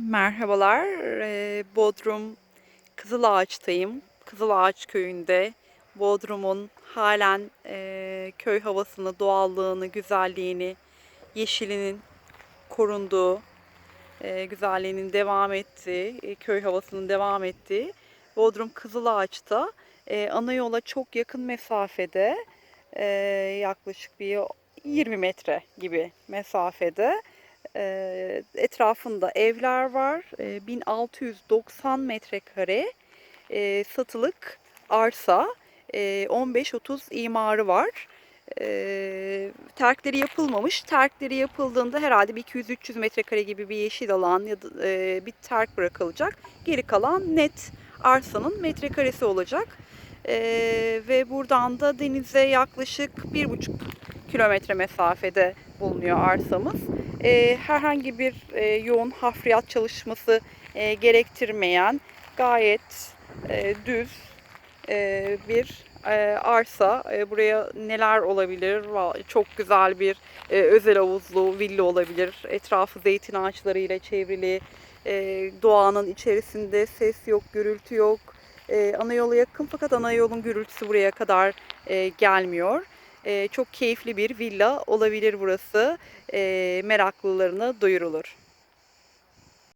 Merhabalar, eee, Bodrum Kızılağaç'tayım. Kızılağaç köyünde Bodrum'un halen eee, köy havasını, doğallığını, güzelliğini, yeşilinin korunduğu, eee, güzelliğinin devam ettiği, köy havasının devam ettiği Bodrum Kızılağaç'ta eee, ana yola çok yakın mesafede yaklaşık bir 20 metre gibi mesafede etrafında evler var. Eee, 1690 metrekare satılık arsa, eee, 15-30 imarı var. Terkleri yapılmamış. Terkleri yapıldığında herhalde bir 200-300 metrekare gibi bir yeşil alan ya da bir terk bırakılacak. Geri kalan net arsanın metrekaresi olacak. Ve buradan da denize yaklaşık bir buçuk kilometre mesafede bulunuyor arsamız. Eee, herhangi bir eee, yoğun hafriyat çalışması eee, gerektirmeyen gayet eee, düz eee, bir eee, arsa. Eee, buraya neler olabilir? Çok güzel bir eee, özel havuzlu villa olabilir. Etrafı zeytin ağaçlarıyla çevrili. Eee, doğanın içerisinde ses yok, gürültü yok. Eee, ana yola yakın fakat ana yolun gürültüsü buraya kadar eee, gelmiyor. Eee, çok keyifli bir villa olabilir burası. Eee, meraklılarına duyurulur.